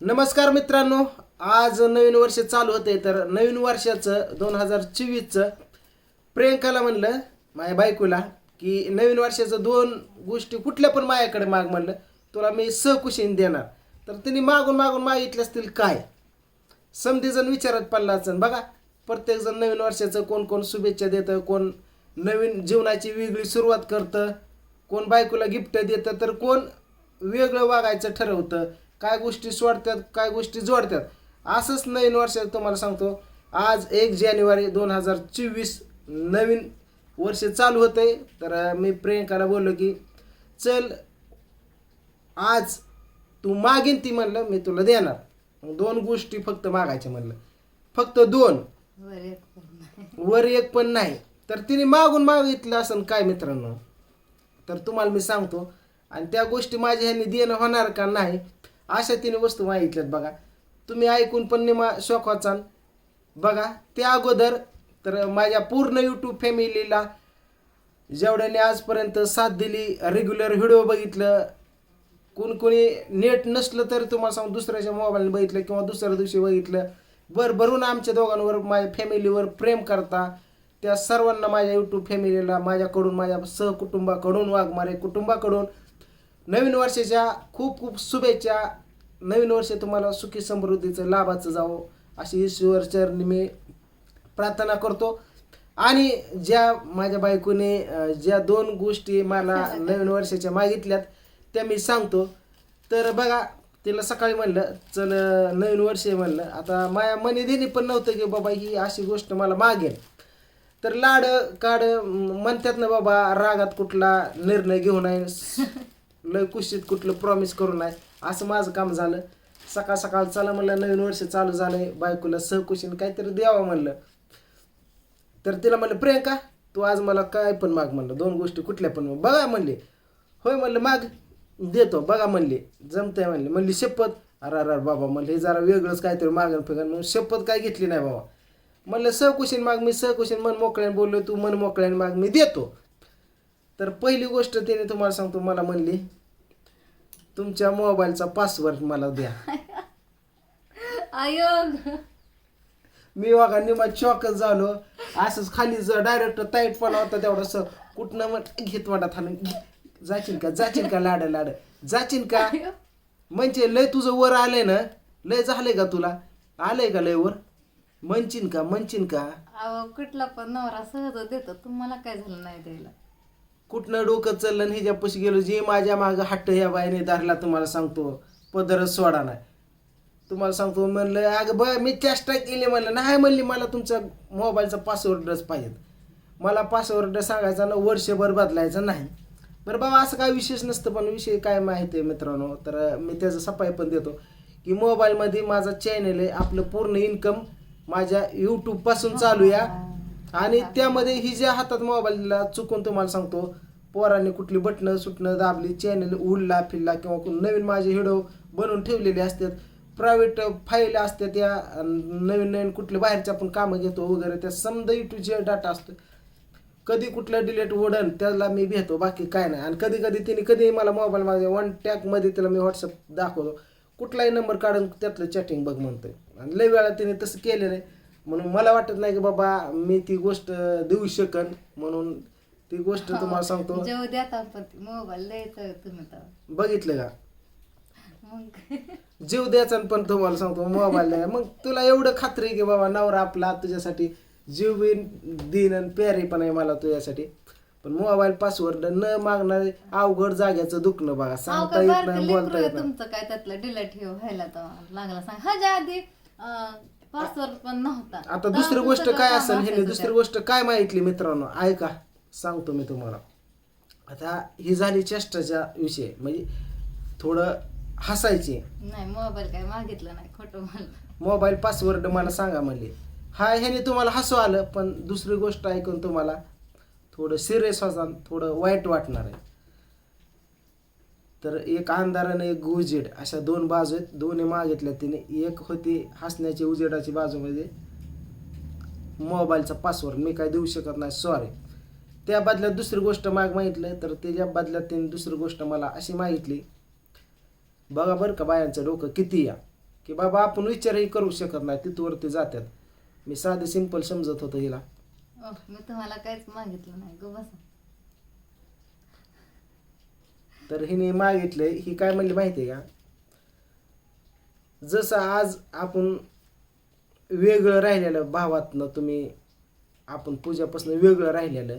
नमस्कार मित्रांनो आज नवीन वर्ष चालू होते तर नवीन वर्षाचं दोन हजार चोवीसचं प्रियंकाला म्हणलं माझ्या बायकोला की नवीन वर्षाचं दोन गोष्टी कुठल्या पण माझ्याकडे माग म्हणलं तुला मी सहकुशीन देणार. तर तिने मागून मागून मागितले असतील काय? समधीजण विचारत पडला असेल बघा प्रत्येकजण नवीन वर्षाचं कोण कोण शुभेच्छा देतं कोण नवीन जीवनाची वेगळी सुरुवात करतं कोण बायकोला गिफ्ट देतं तर कोण वेगळं वागायचं ठरवतं. काय गोष्टी सोडतात काय गोष्टी जोडतात. असंच नवीन वर्षात तुम्हाला सांगतो. आज एक जानेवारी दोन हजार चोवीस नवीन वर्ष चालू होतंय. तर मी प्रियंकाला बोललो की चल आज तू मागीन ती म्हणलं मी तुला देणार. दोन गोष्टी फक्त मागायच्या म्हणलं. फक्त दोन. वर एक पूर्ण. वर एक पण नाही. तर तिने मागून मागितलं असं काय मित्रांनो? तर तुम्हाला मी सांगतो. आणि त्या गोष्टी माझ्या ह्यांनी देणं होणार का नाही अशा तिने वस्तू मागितल्यात बघा. तुम्ही ऐकून पण निमा शॉक वाचाल बघा त्या अगोदर तर माझ्या पूर्ण यूट्यूब फॅमिलीला जेवढ्याने आजपर्यंत साथ दिली रेग्युलर व्हिडिओ बघितलं कोण कोणी नेट नसलं तर तुम्हाला सांग दुसऱ्याच्या मोबाईलने बघितलं किंवा दुसऱ्या दिवशी बघितलं बर भरून आमच्या दोघांवर माझ्या फॅमिलीवर प्रेम करता. त्या सर्वांना माझ्या यूट्यूब फॅमिलीला माझ्याकडून माझ्या सहकुटुंबाकडून वाघमारे कुटुंबाकडून नवीन वर्षाच्या खूप खूप शुभेच्छा. नवीन वर्ष तुम्हाला सुखी समृद्धीचं लाभाचं जावं. अशी ईश्वर चरणी मी प्रार्थना करतो. आणि ज्या माझ्या बायकोने ज्या दोन गोष्टी मला नवीन वर्षाच्या मागितल्यात त्या मी सांगतो. तर बघा तिला सकाळी म्हणलं चल नवीन वर्ष म्हणलं. आता माया मनी देणी पण नव्हतं की बाबा ही अशी गोष्ट मला मागेल. तर लाड काड म्हणतात ना बाबा रागात कुठला निर्णय घेऊ नये लय कुशीत कुठलं प्रॉमिस करू नये असं माझं काम झालं. सकाळ सकाळ चला म्हणलं नवीन वर्ष चालू झालंय बायकोला सहकुशीन काहीतरी द्यावं म्हणलं. तर तिला म्हणलं प्रियंका तू आज मला काय पण माग म्हणलं दोन गोष्टी कुठल्या पण बघा म्हणले. होय म्हणलं माग. देतो बघा म्हणले. जमतंय म्हणले. म्हणली शपथ. अरे अरे बाबा म्हणलं हे जरा वेगळंच काहीतरी मागण फिगण मग शपथ काय घेतली नाही बाबा. म्हणलं सहकुशीन माग मी सहकुशीन मन मोकळ्याने बोललो तू मन मोकळ्याने माग मी देतो. तर पहिली गोष्ट तिने तुम्हाला सांगतो मला म्हणली तुमच्या मोबाईलचा पासवर्ड मला द्या. आयोग मी बघा निमा चॉकच झालो. असंच खाली जर डायरेक्ट ताईट पण होता तेवढस कुठनं मग घेत वाटत हाणून. घे. जाशील का? जाशील का? लाड लाड. जाशील का? म्हणजे लय तुझं वर आलंय ना? लय झालंय का तुला? आलंय का लय वर? म्हणशील का? म्हणशील का? अहो कुठला पण नवरा सहज देतो. तुम्हाला काय झालं नाही द्यायला? कुठनं डोकं चाललं आणि ह्याच्यापाशी गेलो जे माझ्या मागं हट्ट ह्या बाईने धरला तुम्हाला सांगतो. पदरच सोडा नाही. तुम्हाला सांगतो म्हणलं अगं ब मी चेष्टा केली म्हणलं नाही म्हणली मला तुमचा मोबाईलचा पासवर्डच पाहिजे मला पासवर्ड सांगायचा ना वर्षभर बदलायचं नाही. बरं बाबा असं काय विशेष नसतं पण विषय काय माहिती आहे मित्रांनो. तर मी त्याचा सफाई पण देतो की मोबाईलमध्ये माझा चॅनल आहे आपलं पूर्ण इन्कम माझ्या यूट्यूबपासून चालू या आणि त्यामध्ये ही ज्या हातात मोबाईलला चुकून तुम्हाला सांगतो पोरांनी कुठली बटणं सुटणं दाबली चॅनल उडला फिरला किंवा नवीन माझे व्हिडिओ बनवून ठेवलेले असतात प्रायव्हेट फाईल असतात त्या नवीन नवीन कुठले बाहेरचे आपण कामं घेतो वगैरे त्या समजा टू जे डाटा असतो. कधी कुठलं डिलेट वडन त्याला मी भेटतो बाकी काय नाही. आणि कधी कधी तिने कधी मला मोबाईल माझ्या वन टॅगमध्ये तिला मी व्हॉट्सअप दाखवतो. कुठलाही नंबर काढून त्यातलं चॅटिंग बघ म्हणतोय. आणि लय वेळा तिने तसं केलेलं आहे. म्हणून मला वाटत नाही की बाबा मी ती गोष्ट देऊ शकन म्हणून ती गोष्ट तुम्हाला सांगतो. जेव देता पण मोबाईल द्यायचं तुम्ही तर. बघितलं का? मग. जीव द्यायचा पण तुम्हाला सांगतो मोबाईल नाही मग तुला एवढं खात्री आहे की बाबा नवरा आपला तुझ्यासाठी जीव बी दिन आणि प्यारी पण आहे मला तुझ्यासाठी. पण मोबाईल पासवर्ड न मागणारे अवघड जाग्याचं दुखणं बघा. सांगता येत नाही बोलता येत नाही. तुमचं काय त्यातलं डिलेट हे व्हायला तर लागला. सांग ह्याच्या आधी. पासवर्ड पण नव्हता. आता दुसरी गोष्ट काय असेल ह्याने दुसरी. गोष्ट काय माहितली मित्रांनो? ऐका सांगतो मी तुम्हाला. आता ही झाली चेष्टाच्या विषय. म्हणजे थोडं हसायचे. नाही मोबाईल काय मागितलं नाही खोटं म्हणलं मोबाईल पासवर्ड मला सांगा म्हणले. हा ह्याने तुम्हाला हसू आलं पण दुसरी गोष्ट ऐकून तुम्हाला थोडं सिरियस होणार थोडं वाईट वाटणार आहे. तर एक अंधार आणि एक उजेड अशा दोन बाजू आहेत. दोन्ही मागितल्या तिने. एक होती हसण्याची उजेडाची बाजू म्हणजे मोबाईलचा पासवर्ड मी काय देऊ शकत नाही. सॉरी त्या बदल्यात दुसरी गोष्ट माग मागितलं. तर त्याच्या बदल्यात तिने दुसरी गोष्ट मला अशी मागितली. बघा बरं का बायांचं डोकं किती या. की बाबा आपण विचारही करू शकत नाही. तिथवरती जातात मी साधे सिंपल समजत होतं हिला. मी तुम्हाला काहीच मागितलं नाही. तर हिने मागितले ही काय म्हणली माहिती आहे का? जसं आज आपण वेगळं राहिलेलं भावातनं तुम्ही आपण पूजापासून वेगळं राहिलेलं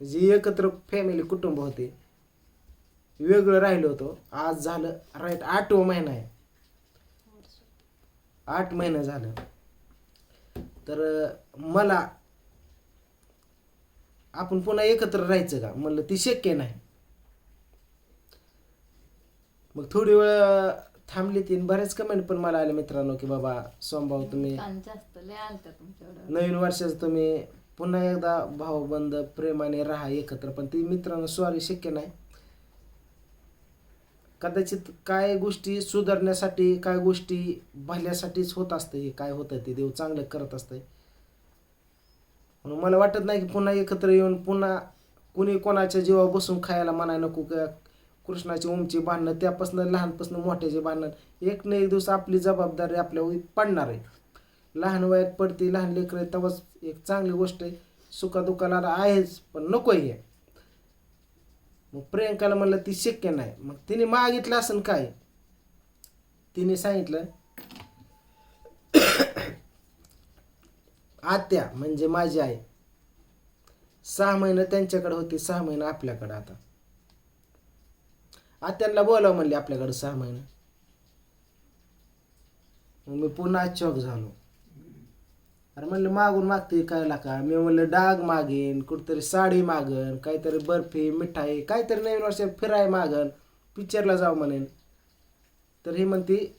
जे एकत्र फॅमिली कुटुंब होते वेगळं राहिलो होतो. आज झालं राईट आठवं महिना आहे. आठ महिना झालं. तर मला आपण पुन्हा एकत्र राहायचं का? म्हणलं ती शक्य नाही. मग थोडी वेळ थांबली तीन. बऱ्याच कमेंट पण मला आले मित्रांनो की बाबा सोमभाऊ तुम्ही कान जास्त लय आलत्या तुमच्याकडं. नवीन वर्षाचं तुम्ही पुन्हा एकदा भावबंद प्रेमाने राहा एकत्र. पण ती मित्रांनो सॉरी शक्य नाही. कदाचित काय गोष्टी सुधारण्यासाठी काय गोष्टी भल्यासाठीच होत असतं हे काय होतं ते देव चांगलं करत असतंय. म्हणून मला वाटत नाही की पुन्हा एकत्र येऊन पुन्हा कुणी कोणाच्या जीवा बसून खायला म्हणाय नको कृष्णाची उमची बांधणं त्यापासून लहानपासून मोठ्याचे बांधणं एक ना एक दिवस आपली जबाबदारी आपल्या पडणार आहे. लहान वयात पडते लहान लेकरं तेव्हाच एक चांगली गोष्ट आहे सुखादुखाला आहेच पण नको आहे. मग प्रियंकाला म्हणलं ती शक्य नाही. मग तिने मागितलं असेल काय? तिने सांगितलं आत्या म्हणजे माझी आई सहा महिने त्यांच्याकडे होती सहा महिने आपल्याकडे आता. आत्यांना बोलावं म्हणले आपल्याकडे सहा महिने. मग मी पुन्हा चौक झालो. अरे म्हणलं मागून मागते काय का मी म्हणलं डाग मागेन कुठतरी साडी मागन काहीतरी बर्फी मिठाई काहीतरी नवीन वर्षात फिराय मागन पिक्चरला जाऊ म्हणेन. तर ही म्हणते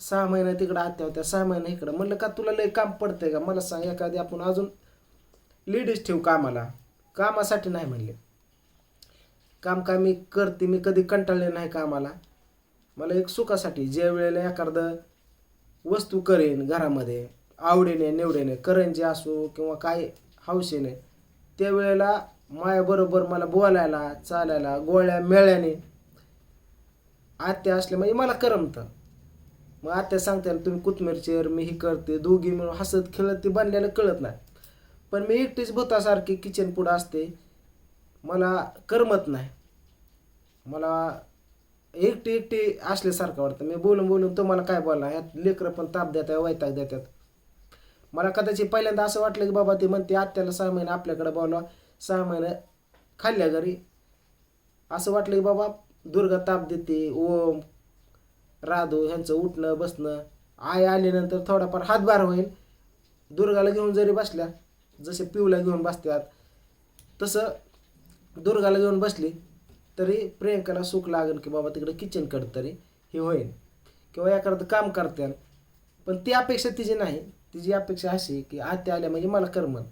सहा महिने तिकडं आत्या होत्या सहा महिने इकडं. म्हणलं का तुला लय काम पडतंय का? मला सांग एखादी आपण अजून लेडीज ठेवू कामाला. कामासाठी नाही म्हणले. काम काय मी करते मी कधी कंटाळले नाही कामाला. मला एक सुखासाठी ज्या वेळेला एखादं वस्तू करेन घरामध्ये आवडीने निवडीने करंजी असो किंवा काय हौशेने त्यावेळेला मायाबरोबर मला बोलायला चालायला गोळ्या मेळ्याने आत्या असल्या म्हणजे मला करमतं. मग आत्या सांगते तुम्ही कोथमीरचेर मी हे करते दोघी मिळून हसत खेळत ते बनलेलं कळत नाही. पण मी एकटीच भूतासारखी किचन पुढं असते मला करमत नाही. मला एकटी एकटी असल्यासारखं वाटतं. मी बोलून बोलून तुम्हाला काय बोलणार ह्यात लेकरं पण ताप देतात वैताग देतात. मला कदाचित पहिल्यांदा असं वाटलं की बाबा ती म्हणते आत्याला सहा महिने आपल्याकडे बोलवा सहा महिने खाल्ल्या घरी. असं वाटलं की बाबा दुर्गा ताप देते ओम राधू ह्यांचं उठणं बसणं. आई आल्यानंतर थोडाफार हातभार होईल. दुर्गाला घेऊन जरी बसल्या जसे पिऊला घेऊन बसतात तसं दुर्गाला घेऊन बसली तरी प्रियंकाला सुख लागेल की बाबा तिकडे किचनकडं तरी हे होईल किंवा एखादं काम करत्याल पण ती अपेक्षा तिची नाही. तिची अपेक्षा अशी की आत्या आल्या म्हणजे मला करमल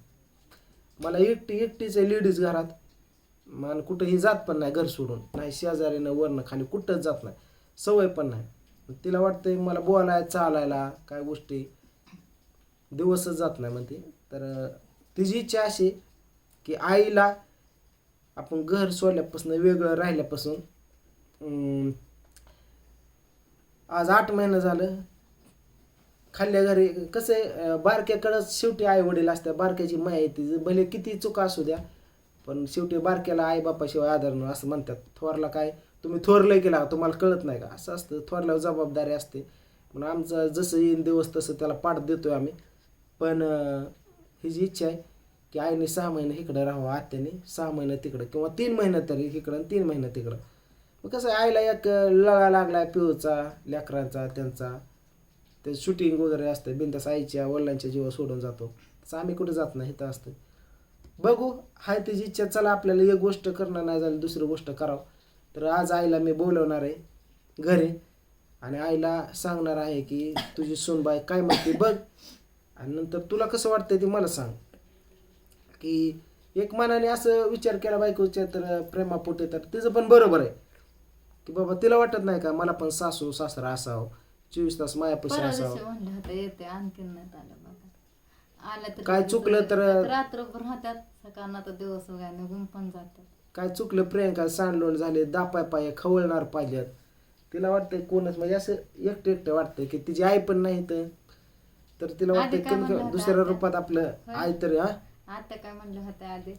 मला एकटी एकटीच आहे लेडीज घरात. मला कुठंही जात पण नाही घर सोडून. नाही शेजारीनं वरनं खाली कुठंच जात नाही. सवय पण नाही. तिला वाटतंय मला बोलायला चालायला काय गोष्टी दिवसच जात नाही म्हणते. तर तिची इच्छा अशी की आईला आपण घर सोडल्यापासून वेगळं राहिल्यापासून आज आठ महिना झालं. खाल्ल्या घरी कसं आहे बारक्याकडंच शेवटी आई वडील असतात बारक्याची माया येते. भले किती चुका असू द्या पण शेवटी बारक्याला आई बापाशिवाय आधार न असं म्हणतात. थोरला काय तुम्ही थोरलं केला तुम्हाला कळत नाही का? असं असतं थोरल्यावर जबाबदारी असते. म्हणून आमचं जसं येईन दिवस तसं त्याला पाठ देतोय आम्ही. पण ही जी इच्छा आहे की आईने सहा महिने इकडं राहावं आत्याने सहा महिने तिकडं किंवा तीन महिने तरी इकडं आणि तीन महिने तिकडं. मग कसं आहे, आईला एक लळा लागला पिऊचा लेकरांचा त्यांचा. ते शूटिंग वगैरे असतं बिंदास आईच्या वडिलांच्या जीवा सोडून जातो. तसं आम्ही कुठे जात नाही इथं असतं बघू हाय तिची इच्छा चला आपल्याला एक गोष्ट करणं नाही झाली दुसरी गोष्ट करावं. तर आज आईला मी बोलवणार आहे घरी. आणि आईला सांगणार आहे की तुझी सूनबाई काय म्हणते बघ. आणि नंतर तुला कसं वाटतंय ते मला सांग. की एक मनाने असं विचार केला बायकोच्या तर प्रेमापोटे तर तिचं पण बरोबर आहे. की बाबा तिला वाटत नाही का मला पण सासू सासरा असावं. चोवीस तास मायापाशी असावं येते आणखीन नाही आलं बघा. आलं तर काय चुकलं तर- रात्रभर राहतात. सकाळना तर दिवस वगैरे निघून पण जातात. काय चुकलं प्रियंका सांडलोण झाले दापाय पाय खवळणार पाहिजेत तिला वाटतंय कोणच म्हणजे असं एकटं एकटं वाटतं की तिची आई पण नाही तर तिला वाटतं दुसऱ्या? रूपात आपलं. आई तरी हा? आता काय म्हणलं होतं आधी?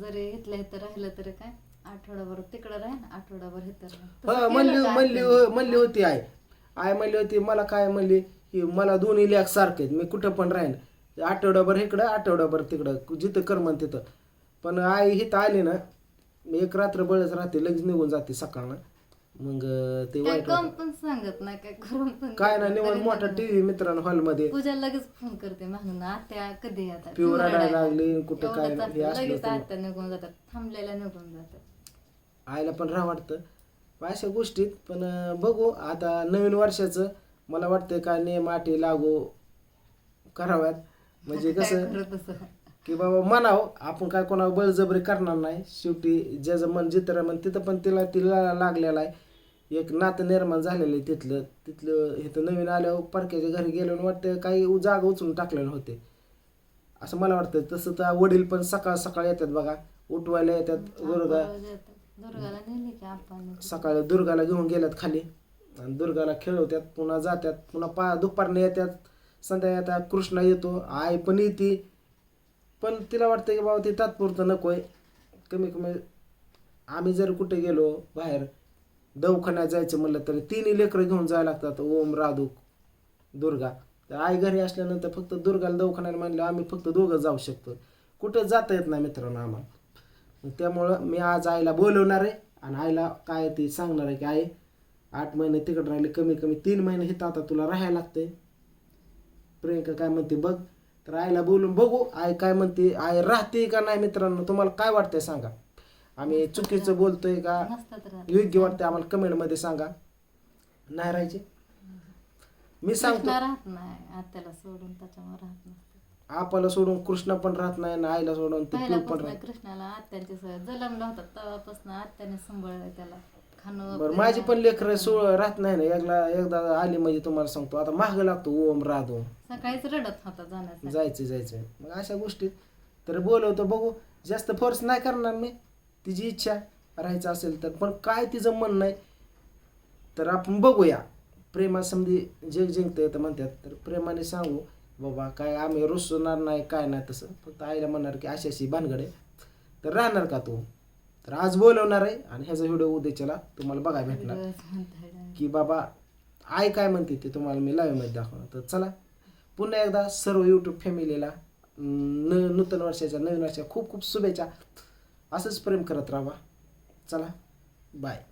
जरी इथल्या इथं राहिलं तरी काय? आठवडाभर तिकडं राहीन आठवडाभर इथं राहीन तसं हा म्हणली? हो- म्हणली होती आई. आई म्हणली होती मला काय म्हणली? की मला दोन्ही लेख सारखे आहेत. मी कुठं पण राहीन. आठवड्याभर इकडं आठवड्याभर तिकडं. जिथं कर म्हण तिथं. पण आई हिथं आली ना मी एक रात्र बळच राहते लगेच निघून जाते सकाळनं. मग ते काय वाईट कम. पण सांगत नाही काय करून पण काय नाही. निवड तरी मोठा टीव्ही मित्रांनो हॉलमध्ये पूजा लगेच फोन करते मागून आत्या कधी येतात पिऊ तुम्ही रडायला रडायला. लागली, कुठं काय हे असतं. असलं लगेच तर- आत्या निघून जातात थांबलेल्या निघून जातात आईला पण राह वाटतं अशा गोष्टीत पण अं, बघू आता नवीन वर्षाचं मला वाटतं काय नियम अटी लागू कराव्यात म्हणजे काय कसं की बाबा म्हणावं आपण काय कोणावर बळजबरी करणार नाही शेवटी ज्याचं मन जिथं मन तिथं पण तिला तिला लागलेला आहे एक नातं निर्माण झालेलं आहे तिथलं. तिथलं इथं नवीन आल्यावर परक्याच्या घरी गेलो वाटतं काही जागा उचलून टाकलेलं होते असं मला वाटतं. तसं तर वडील पण सकाळ सकाळ येतात बघा. उठवायला येतात. दुर्गा सकाळी दुर्गाला घेऊन गेल्यात खाली. आणि दुर्गाला खेळवतात. पुन्हा जातात. पुन्हा पा दुपारनं येतात. संध्या येतात कृष्णा येतो. आई पण येते. पण तिला वाटतं की बाबा ते तात्पुरतं नको आहे कमी कमी आम्ही जर कुठे गेलो बाहेर दवाखान्यात जायचं म्हणलं तर तिन्ही लेकरं घेऊन जायला लागतात. ओम राधू दुर्गा. तर आई घरी असल्यानंतर फक्त दुर्गाला दवाखान्याला म्हणलं आम्ही फक्त दोघं जाऊ शकतो. कुठं जाता येत नाही मित्रांनो आम्हाला. मग त्यामुळं मी आज आईला बोलवणार आहे आणि आईला काय ते सांगणार आहे की आई आठ महिने तिकडे राहिले कमी कमी तीन महिने हे आता तुला राहायला लागते प्रियंका काय म्हणते बघ तर आईला बोलून बघू. आई काय म्हणते आई राहते का नाही मित्रांनो? तुम्हाला काय वाटतंय सांगा. आम्ही चुकीचं बोलतोय का? राहत योग्य वाटतंय आम्हाला कमेंटमध्ये सांगा. नाही राहायचे. मी सांगतो. राहत नाही. आत्याला सोडून त्याच्यामुळे राहत नसते. आपाला सोडून कृष्णा पण राहत नाही ना आईला सोडून पण राहत कृष्णाला आत्यांची सवय जलमला होता तेव्हापासून आत्याने सांभाळलं त्याला. खाणं बरं माझी पण लेकर सोळ राहत नाही ना. एकदा एकदा आली म्हणजे तुम्हाला सांगतो. आता महाग लागतो ओम राधो. सकाळीच रडत होता जाण्यासाठी. जायचं जायचं मग अशा गोष्टीत तर बोलवतो. बघू जास्त फोर्स नाही करणार मी. तिची इच्छा राहायचं असेल तर. पण काय तिचं मन नाही तर आपण बघूया. प्रेमा समधी जग जिंकतं येतं म्हणतात तर प्रेमाने सांगू बाबा काय आम्ही रुसणार नाही काय नाही तसं. फक्त आईला म्हणणार की अशी अशी भानगड आहे. तर राहणार का तू? तर आज बोलवणार आहे आणि ह्याचा व्हिडिओ उद्याच्याला तुम्हाला बघायला भेटणार. की बाबा आई काय म्हणते ते तुम्हाला मी लाईव्हमध्ये दाखवणार. तर चला पुन्हा एकदा सर्व यूट्यूब फॅमिलीला न नूतन वर्षाच्या नवीन वर्षाच्या खूप खूप शुभेच्छा. असंच प्रेम करत राहा. चला बाय